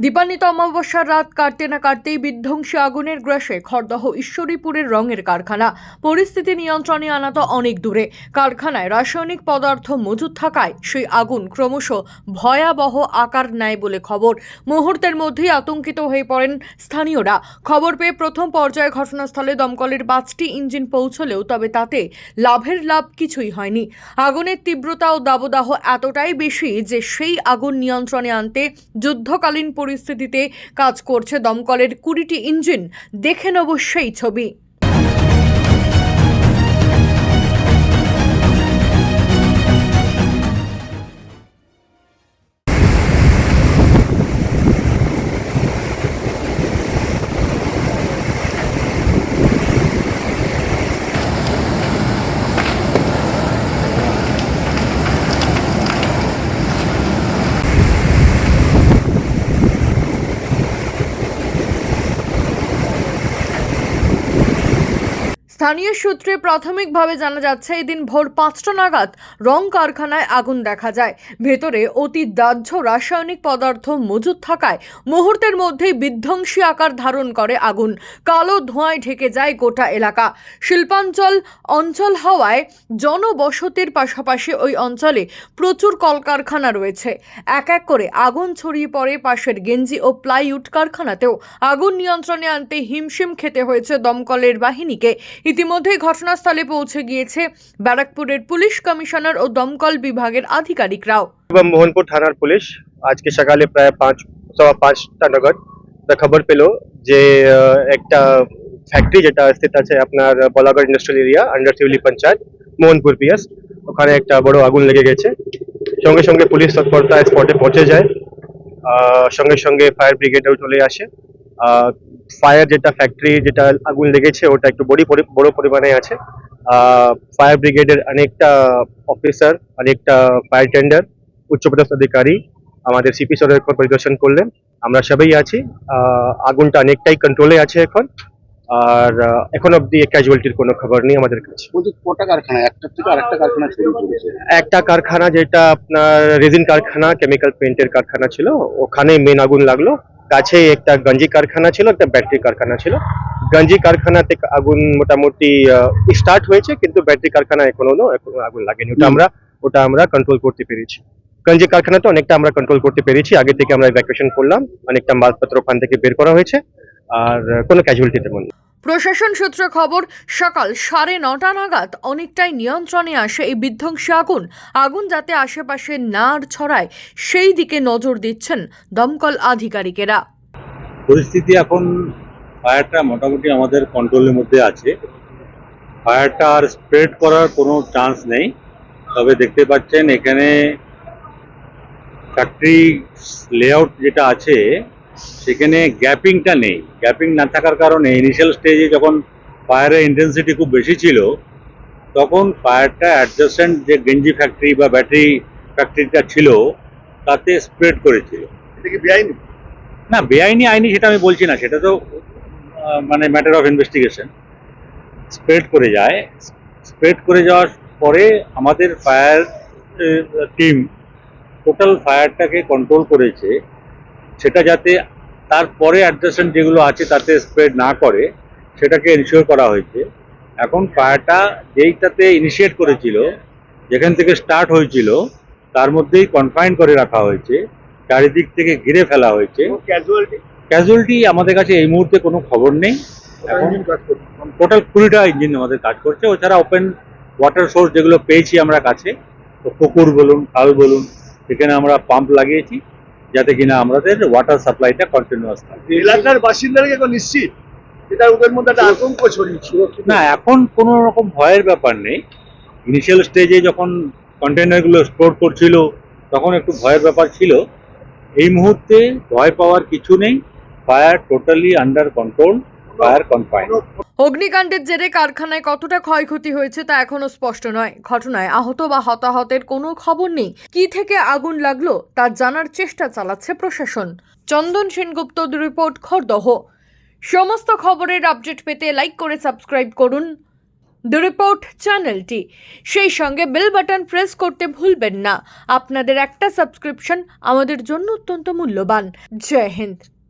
দীপান্বিত অমাবস্যার রাত কাটতে না কাটতেই বিধ্বংসী আগুনের গ্রাসে খড়দহ ঈশ্বরীপুরের রঙের কারখানা। পরিস্থিতি নিয়ন্ত্রণে আনা তো অনেক দূরে। কারখানায় রাসায়নিক পদার্থ মজুদ থাকায় সেই আগুন ক্রমশ ভয়াবহ আকার নেয় বলে খবর। মুহূর্তের মধ্যেই আতঙ্কিত হয়ে পড়েন স্থানীয়রা। খবর পেয়ে প্রথম পর্যায়ে ঘটনাস্থলে দমকলের পাঁচটি ইঞ্জিন পৌঁছলেও তবে তাতে লাভের লাভ কিছুই হয়নি। আগুনের তীব্রতা ও দাবদাহ এতটাই বেশি যে সেই আগুন নিয়ন্ত্রণে আনতে যুদ্ধকালীন পরিস্থিতিতে কাজ করছে দমকলের কুড়িটি ইঞ্জিন। দেখে নেব সেই ছবি। স্থানীয় সূত্রে প্রাথমিকভাবে জানা যাচ্ছে, এদিন ভোর পাঁচটা নাগাদ রং কারখানায় আগুন দেখা যায়। ভেতরে অতি দাহ্য রাসায়নিক পদার্থ মজুদ থাকায় মুহূর্তের মধ্যেই বিধ্বংসী আকার ধারণ করে আগুন। কালো ধোঁয়ায় ঢেকে যায় গোটা এলাকা। শিল্পাঞ্চল অঞ্চল হওয়ায় জনবসতির পাশাপাশি ওই অঞ্চলে প্রচুর কলকারখানা রয়েছে। এক এক করে আগুন ছড়িয়ে পড়ে পাশের গেঞ্জি ও প্লাইউড কারখানাতেও। আগুন নিয়ন্ত্রণে আনতে হিমশিম খেতে হয়েছে দমকলের বাহিনীকে। ইতিমধ্যেই ঘটনাস্থলে পৌঁছে গিয়েছে ব্যারাকপুরের পুলিশ কমিশনার ও দমকল বিভাগের আধিকারিকরাও। মোহনপুর থানার পুলিশ আজকে সকালে প্রায় পাঁচ, সওয়া পাঁচটা নাগাদ খবর পেল যে একটা ফ্যাক্টরি যেটা স্থিত আছে আপনার Balagarh industrial area under Sheuli panchayat Mohanpur PS ওখানে একটা বড় আগুন লেগে গেছে। সঙ্গে সঙ্গে পুলিশ তৎপরতা স্পটে পৌঁছে যায়। সঙ্গে সঙ্গে ফায়ার ব্রিগেডও চলে আসে। ফায়ার যেটা ফ্যাক্টরি যেটা আগুন লেগেছে ওটা একটু বড়ি বড় পরিমাণে আছে। ফায়ার ব্রিগেডের অনেকটা অফিসার অনেকটা ফায়ার টেন্ডার উচ্চপদস্থ অধিকারী আমাদের সিপি স্যারের এখন পরিদর্শন করলেন। আমরা সবাই আছি। আহ, আগুনটা অনেকটাই কন্ট্রোলে আছে এখন। আর এখন অব্দি ক্যাজুয়ালিটির কোনো খবর নেই আমাদের কাছে। বলছি কটা কারখানা? একটা থেকে আরেকটা কারখানা একটা কারখানা যেটা আপনার রেজিন কারখানা কেমিক্যাল পেন্টের কারখানা ছিল ওখানে মেন আগুন লাগল। কাছে একটা গঞ্জি কারখানা ছিল একটা ব্যাটারি কারখানা ছিল। গঞ্জি কারখানা থেকে আগুন মোটামুটি স্টার্ট হয়েছে কিন্তু ব্যাটারি কারখানা এখনও আগুন লাগেনি। ওটা আমরা ওটা আমরা কন্ট্রোল করতে পেরেছি। গঞ্জি কারখানা তো অনেকটা আমরা কন্ট্রোল করতে পেরেছি। আগে থেকে আমরা ইভ্যাকুয়েশন করলাম অনেকটা মালপত্র ওখান থেকে বের করা হয়েছে আর কোনো ক্যাজুয়ালিটি তেমন নেই। প্রশাসন সূত্রে খবর, সকাল সাড়ে নটা নাগাদ অনেকটাই নিয়ন্ত্রণে আসে এই বিধ্বংসী আগুন। আগুন যাতে আশেপাশে না ছড়ায়, সেই দিকে নজর দিচ্ছেন দমকল আধিকারিকেরা। পরিস্থিতি এখন ফায়ারটা মোটামুটি আমাদের কন্ট্রোলের মধ্যে আছে। ফায়ারটা আর স্প্রেড করার কোনো চান্স নেই। তবে দেখতে পাচ্ছেন এখানে ফ্যাক্টরি লেআউট যেটা আছে সেখানে গ্যাপিংটা নেই। গ্যাপিং না থাকার কারণে ইনিশিয়াল স্টেজে যখন ফায়ারের ইন্টেন্সিটি খুব বেশি ছিল তখন ফায়ারটা অ্যাডজাস্টেন্ট যে গেঞ্জি ফ্যাক্টরি বা ব্যাটারি ফ্যাক্টরিটা ছিল তাতে স্প্রেড করেছিল। এটা কি বেআইনি? না বেআইনি আইনি সেটা আমি বলছি না সেটা তো মানে ম্যাটার অফ ইনভেস্টিগেশন স্প্রেড করে যায়। স্প্রেড করে যাওয়ার পরে আমাদের ফায়ার টিম টোটাল ফায়ারটাকে কন্ট্রোল করেছে। সেটা যাতে তারপরে অ্যাডজাস্টেন্ট যেগুলো আছে তাতে স্প্রেড না করে সেটাকে এনশিওর করা হয়েছে। এখন ফায়ারটা যেইটাতে ইনিশিয়েট করেছিল যেখান থেকে স্টার্ট হয়েছিল তার মধ্যেই কনফাইন করে রাখা হয়েছে চারিদিক থেকে ঘিরে ফেলা হয়েছে। ক্যাজুয়ালিটি ক্যাজুয়ালিটি আমাদের কাছে এই মুহূর্তে কোনো খবর নেই। এখন টোটাল কুড়িটা ইঞ্জিন আমাদের কাজ করছে। ওছাড়া ওপেন ওয়াটার সোর্স যেগুলো পেয়েছি আমরা কাছে তো পুকুর বলুন খাল বলুন সেখানে আমরা পাম্প লাগিয়েছি। যাতে কিনা আমাদের ওয়াটার সাপ্লাইটা কন্টিনিউয়াস থাকে। এলাকার বাসিন্দারা এখন নিশ্চিত এটা ওদের মধ্যে একটা আতঙ্ক ছড়িয়েছিল না এখন কোনো রকম ভয়ের ব্যাপার নেই। ইনিশিয়াল স্টেজে যখন কন্টেনারগুলো স্টোর করছিল তখন একটু ভয়ের ব্যাপার ছিল। এই মুহূর্তে ভয় পাওয়ার কিছু নেই। ফায়ার টোটালি আন্ডার কন্ট্রোল অগ্নিকাণ্ডের জেরে কারখানায় কতটা ক্ষয়ক্ষতি হয়েছে তা এখনও স্পষ্ট নয়। ঘটনায় আহত বা হতাহতের কোনো খবর নেই। কি থেকে আগুন লাগল তা জানার চেষ্টা চালাচ্ছে প্রশাসন। চন্দন সেনগুপ্ত রিপোর্ট, খড়দহ। সমস্ত খবরের আপডেট পেতে লাইক করে সাবস্ক্রাইব করুন। দ্য রিপোর্ট চ্যানেলটি। সেই সঙ্গে বেল বাটন প্রেস করতে ভুলবেন না। আপনাদের একটা সাবস্ক্রিপশন আমাদের জন্য অত্যন্ত মূল্যবান। জয় হিন্দ।